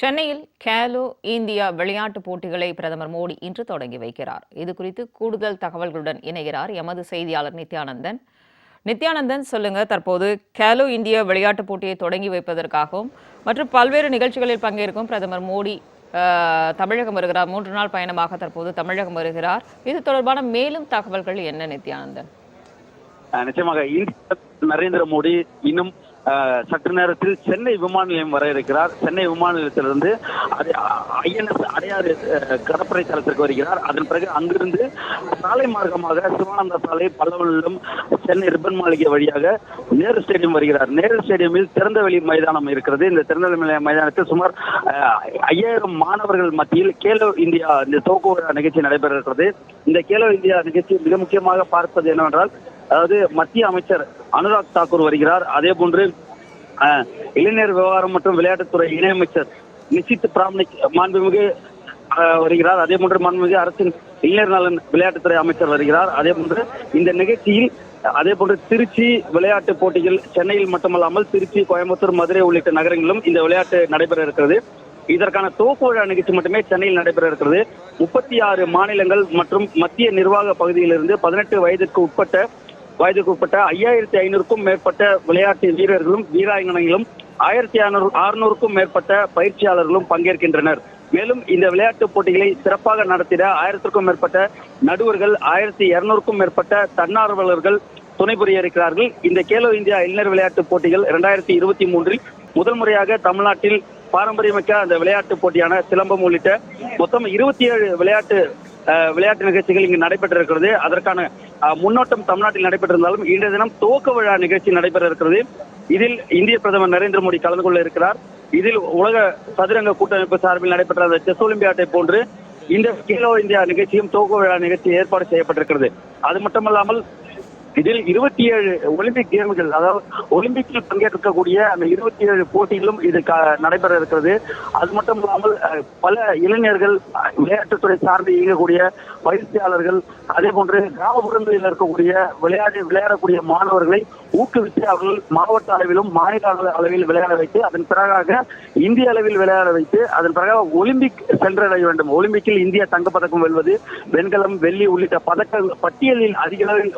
சென்னையில் கேலோ இந்தியா விளையாட்டுப் போட்டிகளை பிரதமர் மோடி இன்று தொடங்கி வைக்கிறார். இது குறித்து கூடுதல் தகவல்களுடன் இணைகிறார் எமது செய்தியாளர் நித்யானந்தன். நித்யானந்தன் சொல்லுங்க தற்போது கேலோ இந்தியா விளையாட்டுப் போட்டியை தொடங்கி வைப்பதற்காகவும் மற்றும் பல்வேறு நிகழ்ச்சிகளில் பங்கேற்கும் பிரதமர் மோடி தமிழகம் வருகிறார். மூன்று நாள் பயணமாக தற்போது தமிழகம் வருகிறார். இது தொடர்பான மேலும் தகவல்கள் என்ன நித்யானந்தன்? நிச்சயமாக நரேந்திர மோடி இன்னும் சற்று நேரத்தில் சென்னை விமான நிலையம் வர இருக்கிறார். சென்னை விமான நிலையத்திலிருந்து ஐஎன்எஸ் அடையாறு கடற்படை தளத்திற்கு வருகிறார். அதன் பிறகு அங்கிருந்து சாலை மார்க்கமாக சிவானந்த சாலை பல்லவனிலும் சென்னை ரிப்பன் மாளிகை வழியாக நேரு ஸ்டேடியம் வருகிறார். நேரு ஸ்டேடியமில் திறந்தவெளி மைதானம் இருக்கிறது. இந்த திறந்தவெளி மைதானத்தில் சுமார் ஐயாயிரம் மாணவர்கள் மத்தியில் கேலோ இந்தியா இந்த துவக்க விழா நிகழ்ச்சி நடைபெற இருக்கிறது இந்த கேலோ இந்தியா நிகழ்ச்சி மிக முக்கியமாக பார்ப்பது என்னவென்றால் அதாவது மத்திய அமைச்சர் அனுராக் தாக்கூர் வருகிறார். அதே போன்று இளைஞர் விவகாரம் மற்றும் விளையாட்டுத்துறை இணையமைச்சர் நிசித் பிராமணிக் மாண்புமிகு வருகிறார். அதே போன்று மாண்புமிகு அரசின் இளைஞர் நலன் விளையாட்டுத்துறை அமைச்சர் வருகிறார். அதே போன்று இந்த நிகழ்ச்சியில் அதே போன்று திருச்சி விளையாட்டு போட்டிகள் சென்னையில் மட்டுமல்லாமல் திருச்சி கோயம்புத்தூர் மதுரை உள்ளிட்ட நகரங்களிலும் இந்த விளையாட்டு நடைபெற இருக்கிறது. இதற்கான துவக்க விழா நிகழ்ச்சி மட்டுமே சென்னையில் நடைபெற இருக்கிறது. முப்பத்தி ஆறு மாநிலங்கள் மற்றும் மத்திய நிர்வாக பகுதியிலிருந்து பதினெட்டு வயதிற்கு உட்பட்ட வயதுக்கு உட்பட்ட ஐயாயிரத்தி ஐநூறுக்கும் மேற்பட்ட விளையாட்டு வீரர்களும் வீராங்கனைகளும் ஆயிரத்தி அறுநூறுக்கும் மேற்பட்ட பயிற்சியாளர்களும் பங்கேற்கின்றனர். மேலும் இந்த விளையாட்டுப் போட்டிகளை சிறப்பாக நடத்திட ஆயிரத்திற்கும் மேற்பட்ட நடுவர்கள் ஆயிரத்தி இருநூறுக்கும் மேற்பட்ட தன்னார்வலர்கள் துணை புரிய இருக்கிறார்கள் இந்த கேலோ இந்தியா இளைஞர் விளையாட்டுப் போட்டிகள் இரண்டாயிரத்தி இருபத்தி மூன்றில் முதல் முறையாக தமிழ்நாட்டில் பாரம்பரியமிக்க அந்த விளையாட்டு போட்டியான சிலம்பம் உள்ளிட்ட மொத்தம் இருபத்தி ஏழு விளையாட்டு அஹ், விளையாட்டு நிகழ்ச்சிகள் இங்கு நடைபெற்றிருக்கிறது. அதற்கான முன்னோட்டம் தமிழ்நாட்டில் நடைபெற்றிருந்தாலும் இன்றைய தினம் துவக்க விழா நிகழ்ச்சி நடைபெற இருக்கிறது இதில் இந்திய பிரதமர் நரேந்திர மோடி கலந்து கொள்ள இருக்கிறார். இதில் உலக சதுரங்க கூட்டமைப்பு சார்பில் நடைபெற்ற அந்த செஸ் ஒலிம்பியாட்டை போன்று இந்த கேலோ இந்தியா நிகழ்ச்சியும் துவக்க விழா நிகழ்ச்சி ஏற்பாடு செய்யப்பட்டிருக்கிறது. அது மட்டுமல்லாமல் இதில் இருபத்தி ஏழு ஒலிம்பிக் கேம்கள் அதாவது ஒலிம்பிக்கில் பங்கேற்கக்கூடிய அந்த இருபத்தி ஏழு போட்டிகளும் இது க- நடைபெற இருக்கிறது. அது மட்டும் இல்லாமல் பல இளைஞர்கள் விளையாட்டுத்துறை சார்ந்து இயங்கக்கூடிய பயிற்சியாளர்கள் அதே போன்று கிராமப்புறங்களில் இருக்கக்கூடிய விளையாடி விளையாடக்கூடிய மாணவர்களை ஊக்குவித்து அவர்கள் மாவட்ட அளவிலும் மாநில அளவில் விளையாட வைத்து அதன் பிறகாக இந்திய அளவில் விளையாட வைத்து அதன் பிறகு ஒலிம்பிக் சென்றடைய வேண்டும். ஒலிம்பிக்கில் இந்தியா தங்கப்பதக்கம் வெல்வது வெண்கலம் வெள்ளி உள்ளிட்ட பதக்க பட்டியலில் அதிக அளவில்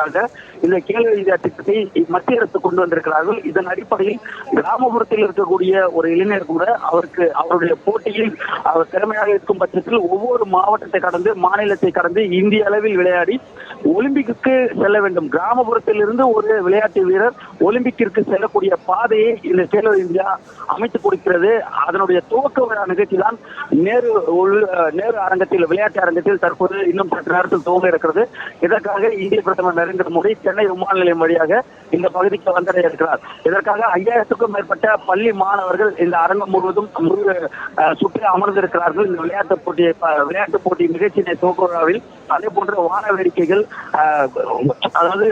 வாங்குவதற்காக இந்த கேள்வி இந்தியா திட்டத்தை மத்திய அரசு கொண்டு வந்திருக்கிறார்கள். இதன் அடிப்படையில் கிராமப்புறத்தில் இருக்கக்கூடிய ஒரு இளைஞர் கூட அவருக்கு அவருடைய போட்டியில் அவர் திறமையாக இருக்கும் பட்சத்தில் ஒவ்வொரு மாவட்டத்தை கடந்து மாநிலத்தை கடந்து இந்திய அளவில் விளையாடி ஒலிம்பிக்கு செல்ல வேண்டும். கிராமப்புறத்தில் இருந்து ஒரு விளையாட்டு வீரர் ஒலிம்பிக்கிற்கு செல்லக்கூடிய பாதையை இந்த கேலோ இந்தியா அமைத்து கொடுக்கிறது. அதனுடைய துவக்க விழா நிகழ்ச்சி தான் நேரு நேரு அரங்கத்தில் விளையாட்டு அரங்கத்தில் தற்போது இன்னும் சற்று நேரத்தில் துவங்க இருக்கிறது. இதற்காக இந்திய பிரதமர் நரேந்திர மோடி சென்னை விமான நிலையம் வழியாக இந்த பகுதிக்கு வந்தடைய இருக்கிறார். இதற்காக ஐயாயிரத்துக்கும் மேற்பட்ட பள்ளி மாணவர்கள் இந்த அரங்கம் முழுவதும் சுற்றி அமர்ந்திருக்கிறார்கள். இந்த விளையாட்டு போட்டியை விளையாட்டு போட்டி நிகழ்ச்சியினை துவக்க விழாவில் அதே போன்ற வான வேடிக்கைகள் அதாவது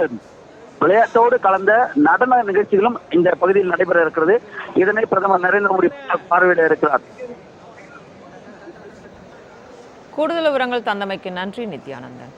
விளையாட்டோடு கலந்த நடன நிகழ்ச்சிகளும் இந்த பகுதியில் நடைபெற இருக்கிறது. இதனை பிரதமர் நரேந்திர மோடி பார்வையிட இருக்கிறார். கூடுதல் விவரங்கள் தந்தமைக்கு நன்றி நித்யானந்தன்.